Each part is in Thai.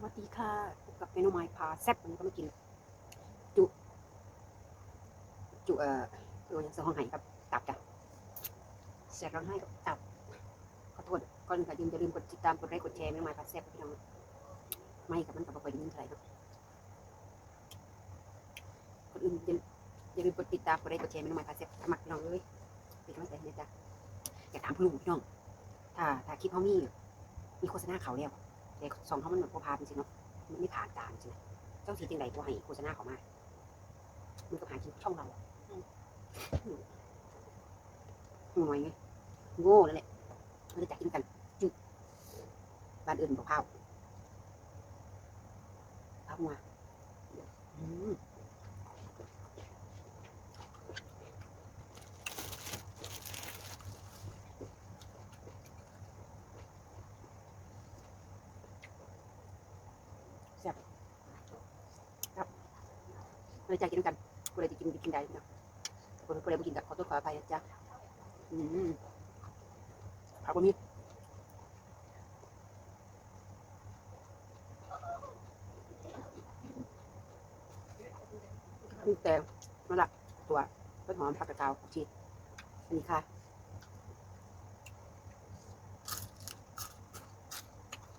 สวัสดีค่ะพบกับเมนูไม้พาแซ่บวันนี้ก็มากิน จุ จุเอ่อโดยยังเสือห้องไห้กับตับจ้ะแซ่บร้องไห้กับตับ ขอโทษก่อนค่ะยืมอย่าลืมกดติดตามกดไลค์กดแชร์เมนูไม้พาแซ่บพี่น้องไม่กับมันกับบ่ค่อยได้ยินเท่าไหร่เนาะคนอื่นอย่าลืมกดติดตามกดไลค์กดแชร์เมนูไม้พาแซ่บสมัครพี่น้องเลยเป็นกำลังใจให้จ๊ะอย่าถามคุณลุงพี่น้องถ้าถ้าคลิปเขามีมีโฆษณาเขาแล้ว แต่สองเขามันแบบพอพาจริงๆเนาะมันไม่ผ่านการจริงเจ้าสีจริงไหนกูให้โฆษณาเขามามันก็หากินช่องเราหน่วยไงโง่แล้วแหละมันจะจักกินกันจุบ้านอื่นบอกข้าวข้ามาอืม มันจะจักกินกันกูเลยจะกินกินได้เนาะคนกูเลยไม่กินกับขอโทษขออภัยนะจ๊ะอืมผักบะหมี่มีแต่นั่นแหละตัวต้นหอมผักกระเกาผักชีอันนี้ค่ะ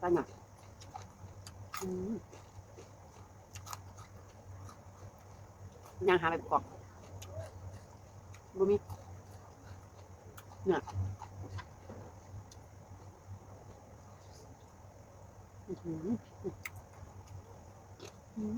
ได้หน่อยอืม ย่างหาแบบกรอบบ่มีเนี่ยอื้อหืออื้อหือ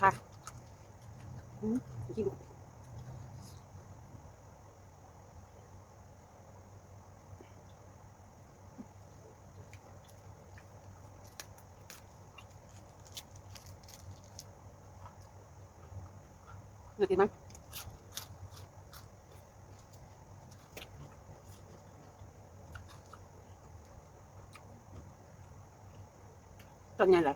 ค่ะอืมกินดูเดี๋ยวกินมั้ย ตอนนี้แห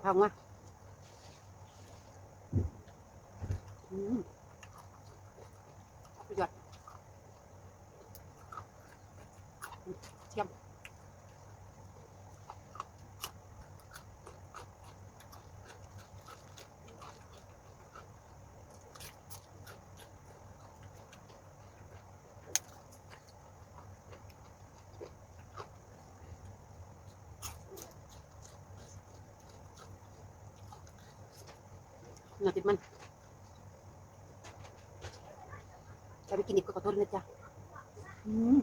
กะเพราว่าอืมสุดยอดอืมเยี่ยม เนื้อติดมันจะไปกินอีกก็ขอโทษนะจ๊ะอืม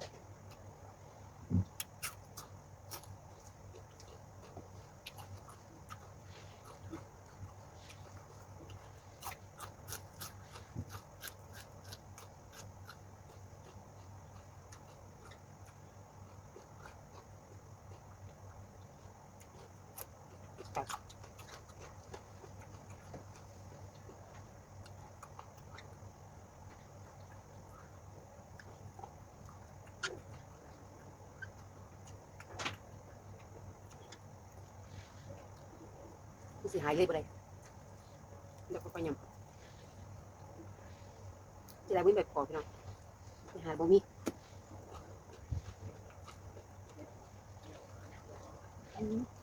มัน สิหายเลยบ่ได้เดี๋ยวก็ไปยำจะได้วิ่งแบบขอพี่น้องสิหายบ่มีอืม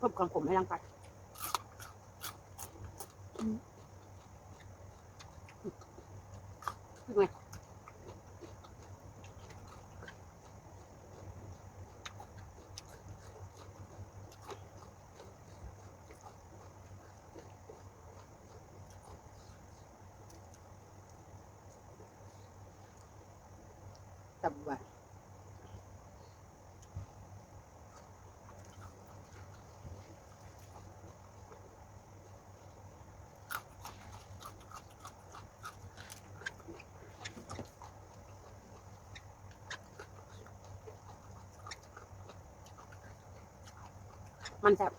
เพิ่มความขมให้ร่างกายเป็ไงตับหวา มันแซ่บ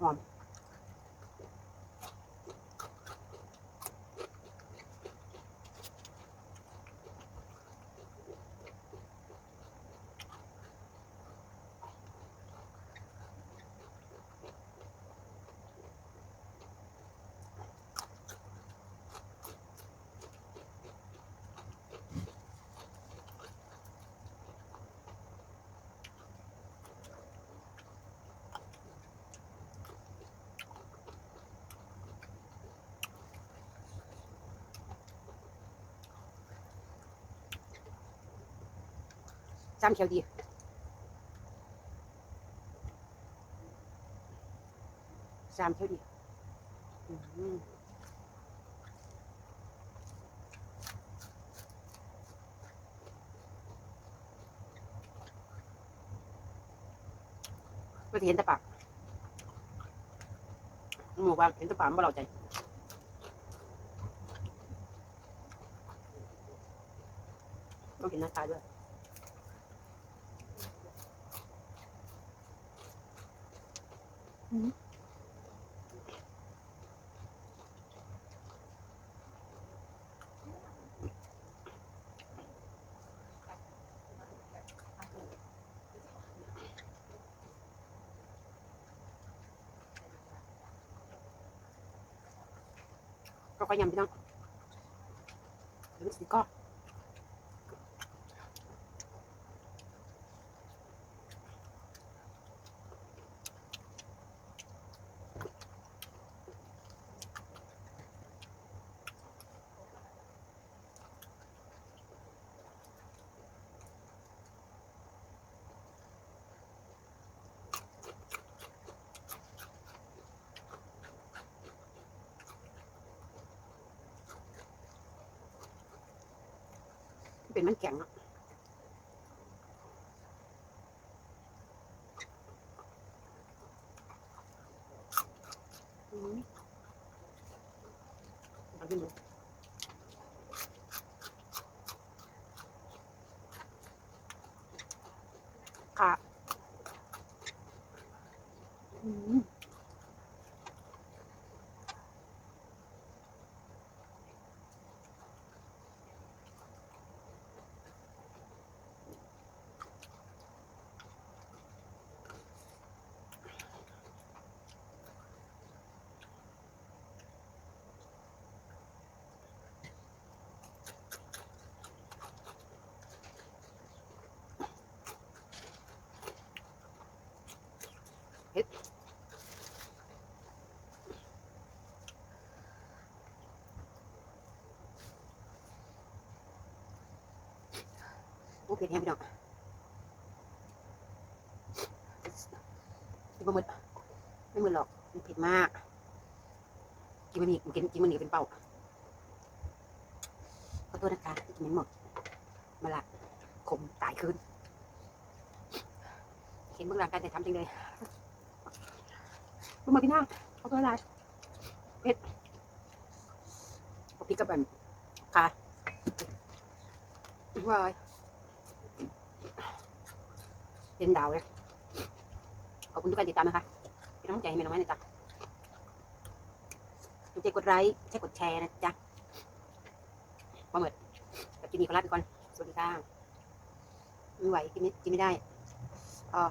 หอม จำเขียวดีจำเขียวดีอืมก็เห็นแต่ปากหมูว่าเห็นแต่ปากไม่เราใจต้องเห็นหน้าตาด้วย ก็ก็ยำพี่น้องเดี๋ยวมันสิก็ เป็นน้ำแข็งอะอืมเอาขึ้นมาค่ะอืม โอเคแฮมพี่น้องกินบะหมึกไม่เหมือนหรอกมันเผ็ดมาก กินมันนี่กินกินมันนี่เป็นเป้าขอโทษนะคะกินไม่หมดมาละขมตายคืนเห็นเบื้องหลังการถ่ทำจริงเลยรู้มาพี่น้องขอโทษอะไรเผ็ดเอพริกกับแบบค่ะว้าย เป็นดาวเลยขอบคุณทุกการติดตามนะคะเป็นกำลังใจให้แม่น้องไม้นะจ๊ะสนใจกดไลค์ใช่กดแชร์นะจ๊ะมาเหมิดกับกินนี่ขอลาไปก่อน สวัสดีค่ะไม่ไหวกินไม่กินไม่ได้อ๋อ